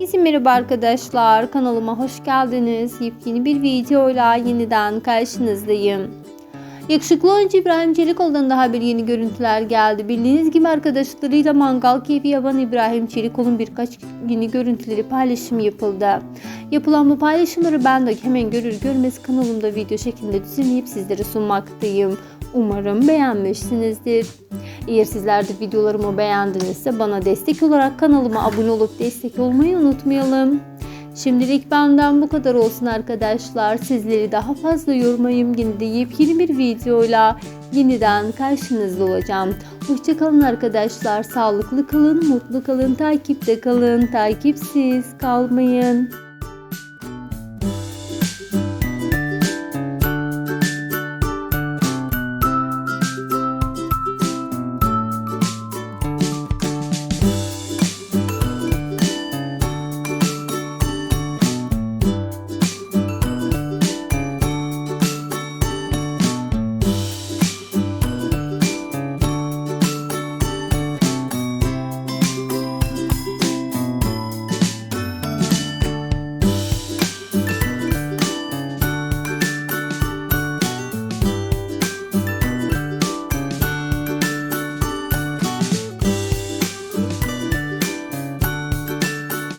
Herkese merhaba arkadaşlar. Kanalıma hoş geldiniz. Yepyeni bir videoyla yeniden karşınızdayım. Yakışıklı oyuncu İbrahim Çelikoğlu'ndan daha bir yeni görüntüler geldi. Bildiğiniz gibi arkadaşlarıyla mangal keyfi yapan İbrahim Çelikoğlu'nun birkaç yeni görüntüleri paylaşım yapıldı. Yapılan bu paylaşımları ben de hemen görür görmez kanalımda video şeklinde düzenleyip sizlere sunmaktayım. Umarım beğenmişsinizdir. Eğer sizler de videolarımı beğendinizse bana destek olarak kanalıma abone olup destek olmayı unutmayalım. Şimdilik benden bu kadar olsun arkadaşlar. Sizleri daha fazla yormayayım. Yine de yepyeni bir videoyla yeniden karşınızda olacağım. Hoşçakalın arkadaşlar. Sağlıklı kalın, mutlu kalın, takipte kalın, takipsiz kalmayın.